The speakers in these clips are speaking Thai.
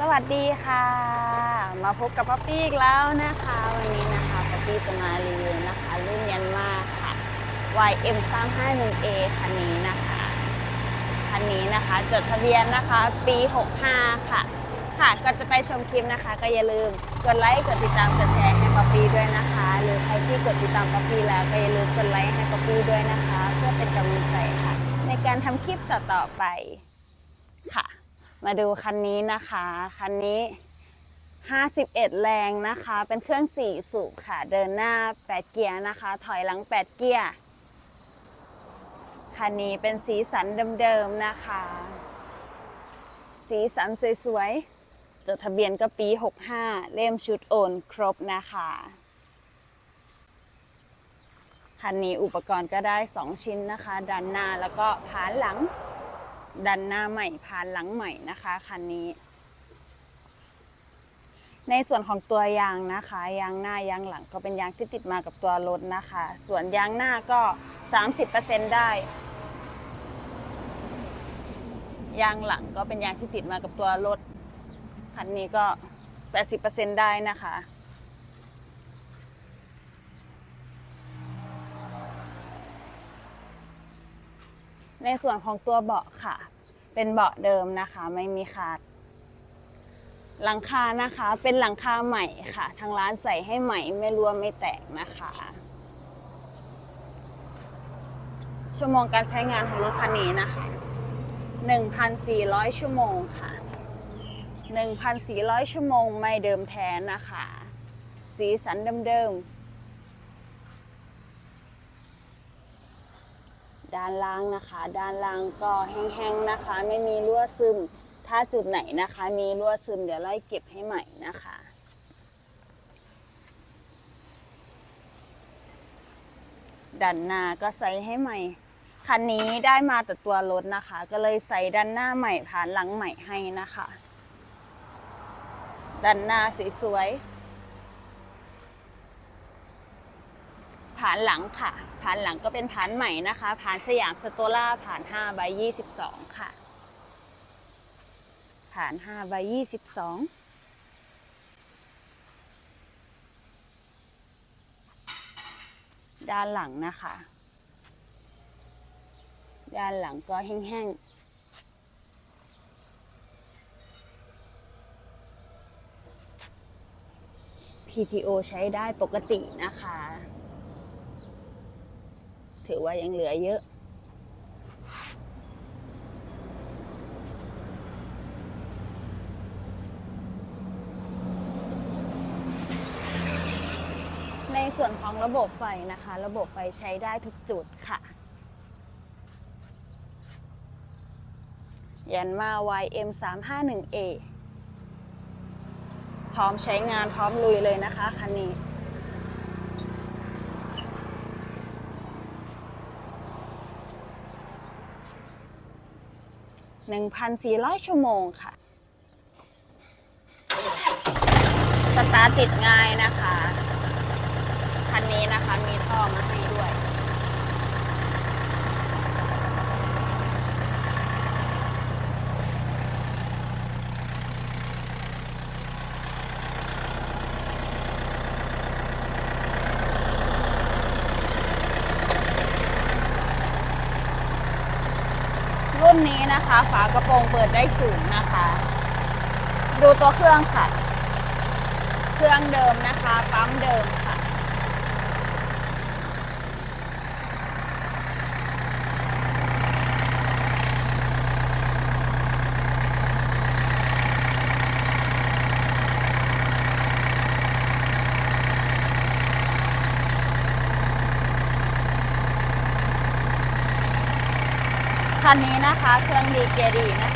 สวัสดีค่ะ มาพบกับป๊อปปี้อีกแล้วนะคะ วันนี้นะคะป๊อปปี้จะมารีวิวนะคะรุ่นยันมาค่ะ YM 3 5 1 A คันนี้นะคะ คันนี้นะคะจดทะเบียนนะคะปี 65 ค่ะ ค่ะก่อนจะไปชมคลิปนะคะ ก็อย่าลืมกดไลค์กดติดตามกดแชร์ให้ป๊อปปี้ด้วยนะคะ หรือใครที่กดติดตามป๊อปปี้แล้วก็อย่าลืมกดไลค์ให้ป๊อปปี้ด้วยนะคะ เพื่อเป็นกำลังใจค่ะ ในการทำคลิปต่อๆไปค่ะ มาดูคันนี้นะคะ คันนี้ 51 แรงนะคะ เป็นเครื่อง4สูบค่ะ เดินหน้า 8 เกียร์นะคะ ถอยหลัง 8 เกียร์ คันนี้เป็นสีสันเดิมๆนะคะ สีสันสวยๆ จดทะเบียนก็ปี 65 เล่มชุดโอนครบนะคะ คันนี้อุปกรณ์ก็ได้ 2 ชิ้นนะคะ ด้านหน้าแล้วก็ผานหลัง ดันหน้าใหม่ผ่านหลังใหม่นะคะคันนี้ ในส่วนของตัวยางนะคะ ยางหน้ายางหลังก็เป็นยางที่ติดมากับตัวรถนะคะ ส่วนยางหน้าก็ 30%ได้ ยางหลังก็เป็นยางที่ติดมากับตัวรถคันนี้ก็ 80%ได้นะคะในส่วนของตัวเบาะค่ะ เป็นเบาะเดิมนะคะไม่มีขาด หลังคานะคะเป็นหลังคาใหม่ค่ะ ทางร้านใส่ให้ใหม่ไม่รั่วไม่แตกนะคะ ชั่วโมงการใช้งานของรถคันนี้นะคะ 1,400 ชั่วโมงค่ะ 1,400 ชั่วโมงไม่เดิมแท้นะคะ สีสันเดิมๆ ด้านล่างนะคะ ด้านล่างก็แห้งๆนะคะ ไม่มีรั่วซึม ถ้าจุดไหนนะคะ มีรั่วซึมเดี๋ยวไล่เก็บให้ใหม่นะคะด้านหน้าก็ใส่ให้ใหม่ คันนี้ได้มาแต่ตัวรถนะคะ ก็เลยใส่ด้านหน้าใหม่ผ่านหลังใหม่ให้นะคะด้านหน้าสวยๆ ผ่านหลังค่ะผ่านหลังก็เป็นผ่านใหม่นะคะผ่านสยามสโตล่าผ่าน5ใบ22 ค่ะผ่าน5ใบ22ด้านหลังนะคะ ด้านหลังก็แห้งๆ PTO ใช้ได้ปกตินะคะ ถือว่ายังเหลือเยอะในส่วนของระบบไฟนะคะ ระบบไฟใช้ได้ทุกจุดค่ะ ยันมา YM 3 5 1 A พร้อมใช้งานพร้อมลุยเลยนะคะคันนี้ 1,400 ชั่วโมงค่ะ สตาร์ทติดง่ายนะคะ คันนี้นะคะมีท่อมาให้ด้วย รุ่ นี้นะคะ ฝากระโปรงเปิดได้สูงนะคะ ดูตัวเครื่องค่ะ เครื่องเดิมนะคะ ปั๊มเดิมค่ะ คันนี้นะคะ เครื่องดีเกียร์ดีนะคะ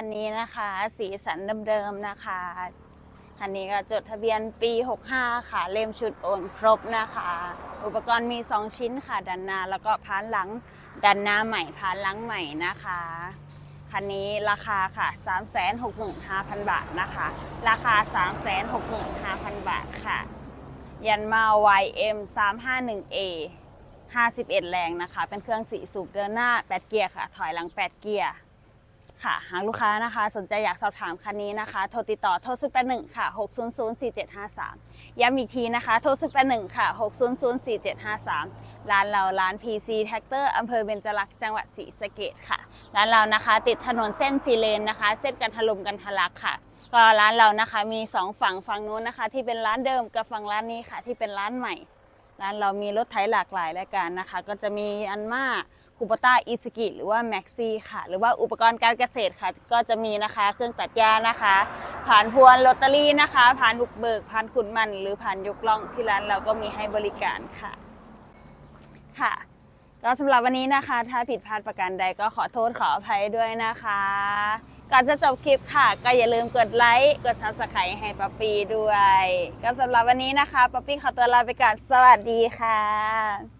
คันนี้นะคะ สีสันเดิมๆนะคะ คันนี้ก็จดทะเบียนปี 65 ค่ะ เล่มชุดโอนครบนะคะ อุปกรณ์มี 2 ชิ้นค่ะด้านหน้าแล้วก็พานหลังด้านหน้าใหม่พานหลังใหม่นะคะ คันนี้ราคาค่ะ 365,000 บาทนะคะ ราคา 365,000 บาทค่ะ ยันมา YM 351A 51 แรงนะคะ เป็นเครื่องสีสูบเดินหน้า 8 เกียร์ค่ะ ถอยหลัง 8 เกียร์ ค่ะ หากลูกค้านะคะ สนใจอยากสอบถามคันนี้นะคะ โทรติดต่อโทรสุดแปดหนึ่งค่ะ600 4753ย้ำอีกทีนะคะ โทรสุดแปดหนึ่งค่ะ600 4753ร้านเราร้าน PC Tractor อำเภอเบญจรักษ์จังหวัดศรีสะเกษค่ะ ร้านเรานะคะติดถนนเส้นซีเลนนะคะ เส้นกันทลุมกันทะลักค่ะก็ร้านเรานะคะมีสองฝั่งฝั่งนู้นนะคะ ที่เป็นร้านเดิมกับฝั่งร้านนี้ค่ะ ที่เป็นร้านใหม่ ร้านเรามีรถไถหลากหลายรายการนะคะ ก็จะมีอันมา คูปต้าอีสกิหรือว่าแม็กซี่ค่ะ หรือว่าอุปกรณ์การเกษตรค่ะ ก็จะมีนะคะ เครื่องตัดหญ้านะคะ ผ่านพวนลอตเตอรี่นะคะ ผ่านบุกเบิก ผ่านขุนมัน หรือผ่านยกล่องที่ร้านเราก็มีให้บริการค่ะ ค่ะ ก็สำหรับวันนี้นะคะ ถ้าผิดพลาดประการใดก็ขอโทษขออภัยด้วยนะคะก่อนจะจบคลิปค่ะ ก็อย่าลืมกดไลค์ กด subscribe ให้ป๊าปีด้วย ก็สำหรับวันนี้นะคะป๊าปี้ขอตัวลาไปก่อน สวัสดีค่ะ